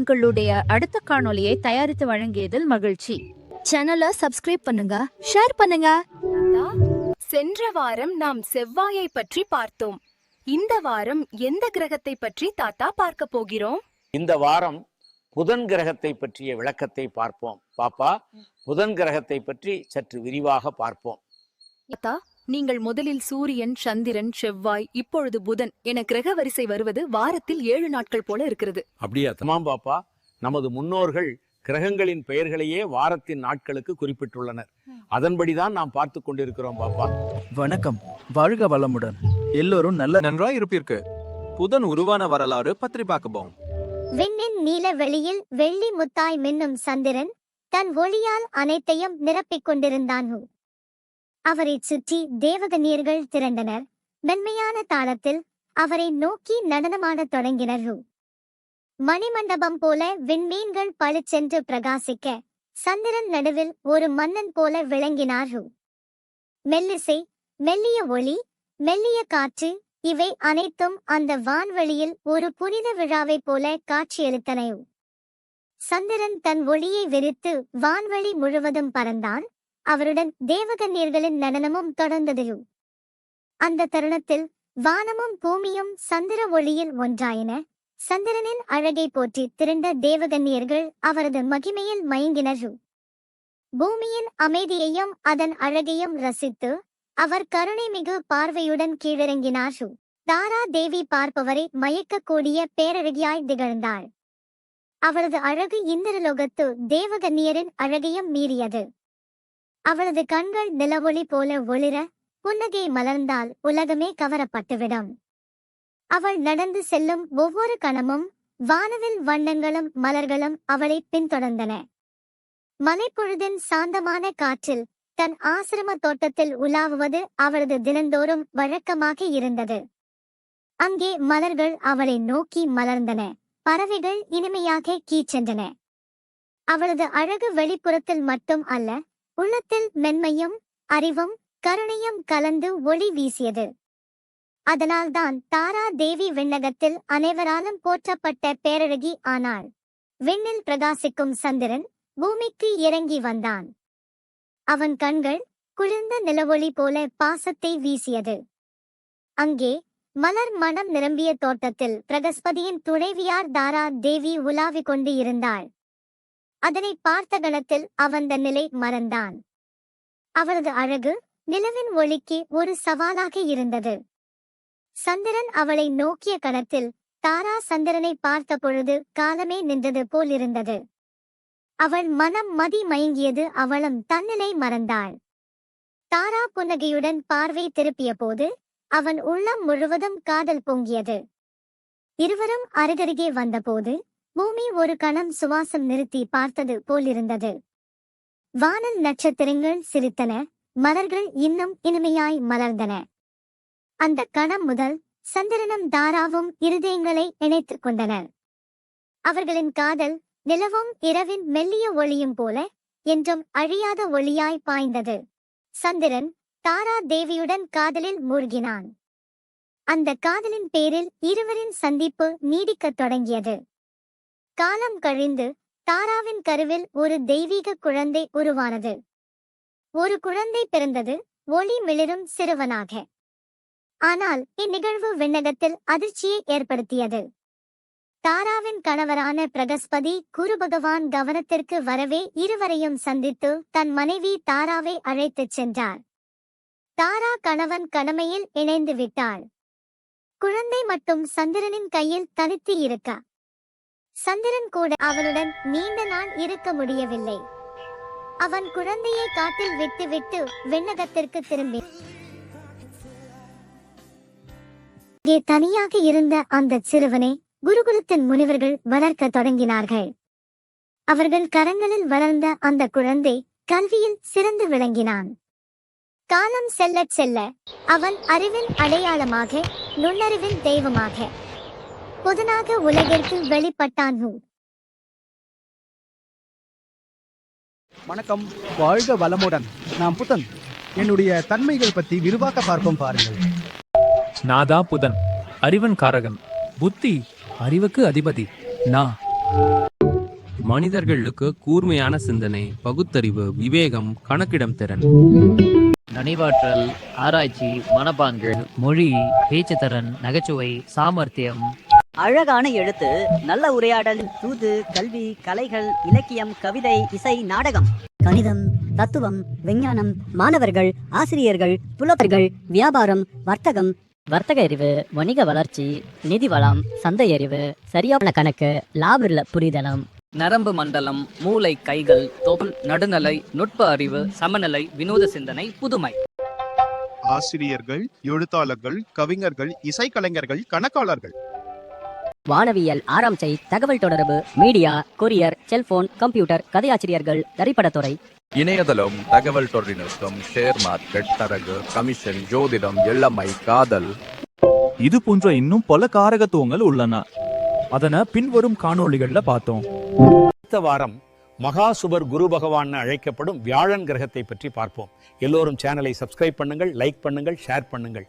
எங்களுடைய அடுத்த காணொளியை தயாரித்து வழங்கியதில் மகிழ்ச்சி. சேனலை சப்ஸ்கிரைப் பண்ணுங்க ஷேர் பண்ணுங்க. சென்ற வாரம் நாம் செவ்வாயை பற்றி பார்த்தோம். இந்த வாரம் எந்த கிரகத்தை பற்றி தாத்தா பார்க்க போகிறோம்? இந்த வாரம் புதன் கிரகத்தை பற்றிய விளக்கத்தை பார்ப்போம். பாப்பா புதன் கிரகத்தை பற்றி சற்று விரிவாக பார்ப்போம். தாத்தா நீங்கள் முதலில் சூரியன் சந்திரன் செவ்வாய் இப்பொழுது புதன் என கிரக வரிசை வருவது வாரத்தில் ஏழு நாட்கள் போல இருக்கிறது. அப்படியா தம்பி? ஆமாம் பாப்பா. நமது முன்னோர்கள் கிரகங்களின் பெயர்களையே வாரத்தின் நாட்களுக்கு குறிப்பிட்டுள்ளனர். அதன்படிதான் நாம் பார்த்து கொண்டிருக்கிறோம் பாப்பா. வணக்கம். வாழ்க வளமுடன். எல்லோரும் நல்ல நன்றாய் இருப்பீர்க்கு புதன் உருவான வரலாறு பற்றி பார்க்கப்போம் விண்ணின் நீல வெளியில் வெள்ளி முத்தாய் மின்னும் சந்திரன் தன் ஒளியால் அனைத்தையும் நிரப்பிக் கொண்டிருந்தான் அவரைச் சுற்றி தேவகன்னியர்கள் திரண்டனர். மென்மையான தாளத்தில் அவரை நோக்கி நடனமாடத் தொடங்கினர் மணிமண்டபம் போல விண்மீன்கள் பளிச்சென்று பிரகாசிக்க சந்திரன் நடுவில் ஒரு மன்னன் போல விளங்கினார் மெல்லிசை மெல்லிய ஒளி மெல்லிய காற்று இவை அனைத்தும் அந்த வான்வெளியில் ஒரு புனித விழாவைப் போல காட்சியளித்தன சந்திரன் தன் ஒளியை விரித்து வான்வெளி முழுவதும் பறந்தான். அவருடன் தேவகன்னியர்களின் நடனமும் தொடர்ந்தது அந்த தருணத்தில் வானமும் பூமியும் சந்திர ஒளியில் ஒன்றாயின. சந்திரனின் அழகை போற்றி திரண்ட தேவகன்னியர்கள் அவரது மகிமையில் மயங்கினர் பூமியின் அமைதியையும் அதன் அழகையும் ரசித்து அவர் கருணைமிகு பார்வையுடன் கீழிறங்கினார் தாரா தேவி பார்ப்பவரை மயக்கக்கூடிய பேரழகியாய் திகழ்ந்தாள். அவரது அழகு இந்திரலோகத்து தேவகன்னியரின் அழகையும் மீறியது. அவளது கண்கள் நிலவொளி போல ஒளிர புன்னகை மலர்ந்தால் உலகமே கவரப்பட்டுவிடும். அவள் நடந்து செல்லும் ஒவ்வொரு கணமும் வானவில் வண்ணங்களும் மலர்களும் அவளை பின்தொடர்ந்தன. மலைப்பொழுதின் சாந்தமான காற்றில் தன் ஆசிரம தோட்டத்தில் உலாவுவது அவளது தினந்தோறும் வழக்கமாக இருந்தது. அங்கே மலர்கள் அவளை நோக்கி மலர்ந்தன. பறவைகள் இனிமையாக கீச்சென்றன அவளது அழகு வெளிப்புறத்தில் மட்டும் அல்ல உள்ளத்தில் மென்மையும் அறிவும் கருணையும் கலந்து ஒளி வீசியது. அதனால்தான் தாரா தேவி விண்ணகத்தில் அனைவராலும் போற்றப்பட்ட பேரழகி ஆனாள். விண்ணில் பிரகாசிக்கும் சந்திரன் பூமிக்கு இறங்கி வந்தான். அவன் கண்கள் குளிர்ந்த நிலவொளி போல பாசத்தை வீசியது. அங்கே மலர் மனம் நிரம்பிய தோட்டத்தில் பிரகஸ்பதியின் துணைவியார் தாரா தேவி உலாவிக் கொண்டு இருந்தாள். அதனை பார்த்த கணத்தில் அவன் நிலை மறந்தான். அவரது அழகு நிலவின் ஒளிக்கு ஒரு சவாலாக இருந்தது. சந்திரன் அவளை நோக்கிய கணத்தில் தாரா சந்திரனை பார்த்த பொழுது காலமே நின்றது போலிருந்தது அவள் மனம் மதி மயங்கியது அவளும் தன்னிலை மறந்தாள். தாரா புன்னகையுடன் பார்வை திருப்பிய போது அவன் உள்ளம் முழுவதும் காதல் பொங்கியது. இருவரும் அருகருகே வந்தபோது பூமி ஒரு கணம் சுவாசம் நிறுத்தி பார்த்தது போலிருந்தது. வானல் நட்சத்திரங்கள் சிரித்தன மலர்கள் இன்னும் இனிமையாய் மலர்ந்தன. அந்த கணம் முதல் சந்திரனும் தாராவும் இருதயங்களை இணைத்துக் கொண்டனர். அவர்களின் காதல் நிலவும் இரவின் மெல்லிய ஒளியும் போல என்றும் அழியாத ஒளியாய் பாய்ந்தது. சந்திரன் தாரா தேவியுடன் காதலில் மூழ்கினான். அந்த காதலின் பேரில் இருவரின் சந்திப்பு நீடிக்கத் தொடங்கியது. காலம் கழிந்து தாராவின் கருவில் ஒரு தெய்வீக குழந்தை உருவானது. ஒரு குழந்தை பிறந்தது ஒளி மிளிரும் சிறுவனாக. ஆனால் இந்நிகழ்வு விண்ணகத்தில் அதிர்ச்சியை ஏற்படுத்தியது. தாராவின் கணவரான பிரகஸ்பதி குரு பகவான் கவனத்திற்கு வரவே இருவரையும் சந்தித்து தன் மனைவி தாராவை அழைத்துச் சென்றார். தாரா கணவன் கடமையில் இணைந்து விட்டாள் குழந்தை மட்டும் சந்திரனின் கையில் தனித்து இருக்க சந்திரன் கூட அவனுடன் நீண்ட நாள் இருக்க முடியவில்லை. அவன் குழந்தையை காட்டில் விட்டுவிட்டு விண்ணகத்திற்கு திரும்பி. தனியாக இருந்த அந்த சிறுவனை குருகுலத்தின் முனிவர்கள் வளர்க்க தொடங்கினார்கள். அவர்கள் கரங்களில் வளர்ந்த அந்த குழந்தை கல்வியில் சிறந்து விளங்கினான். காலம் செல்லச் செல்ல அவன் அறிவின் அடையாளமாக நுண்ணறிவின் தெய்வமாக புதனாக உலகிற்கு வெளிப்பட்டான் ஹூ வணக்கம். வாழ்க வளமுடன். நான் புத்தன் என்னுடைய தன்மைகள் பத்தி விரிவாக்க பார்ப்போம் பாருங்கள். நாதா புதன். அறிவன் காரகன். புத்தி அறிவுக்கு அதிபதி. நா. மனிதர்களுக்கு கூர்மையான சிந்தனை பகுத்தறிவு விவேகம் கணக்கிடும் திறன். நினைவாற்றல் ஆராய்ச்சி மனப்பான்கு மொழி பேச்சுத்திறன் நகைச்சுவை சாமர்த்தியம் அழகான எழுத்து நல்ல உரையாடல் தூது கல்வி கலைகள் இலக்கியம் கவிதை இசை நாடகம். கணிதம் தத்துவம் விஞ்ஞானம் மாணவர்கள் ஆசிரியர்கள் புலவர்கள் வியாபாரம் வர்த்தகம். வர்த்தக அறிவு வணிக வளர்ச்சி நிதி வளம் சந்தை அறிவு சரியான கணக்கு லாப புரிதலம். நரம்பு மண்டலம் மூளை கைகள் தோல் நடுநிலை நுட்ப அறிவு சமநிலை வினோத சிந்தனை புதுமை. ஆசிரியர்கள் எழுத்தாளர்கள் கவிஞர்கள் இசைக்கலைஞர்கள் கணக்காளர்கள். வானவியல் ஆராய்ச்சி தகவல் தொடர்பு மீடியா கொரியர் செல்போன் கம்ப்யூட்டர் கதையாசிரியர்கள் திரைப்படத்துறை. இணையதளம் தகவல் தொழில்நுட்பம் ஷேர் மார்க்கெட் தரகு கமிஷன் ஜோதிடம் எள்ளமை காதல். இது போன்ற இன்னும் பல காரகத்துவங்கள் உள்ளன. அதனை பின்வரும் காணொளிகள்ல பார்த்தோம். அடுத்த வாரம் மகாசுபர் குரு பகவான் அழைக்கப்படும் வியாழன் கிரகத்தை பற்றி பார்ப்போம். எல்லோரும் சேனலை சப்ஸ்கிரைப் பண்ணுங்கள் லைக் பண்ணுங்கள் ஷேர் பண்ணுங்கள்.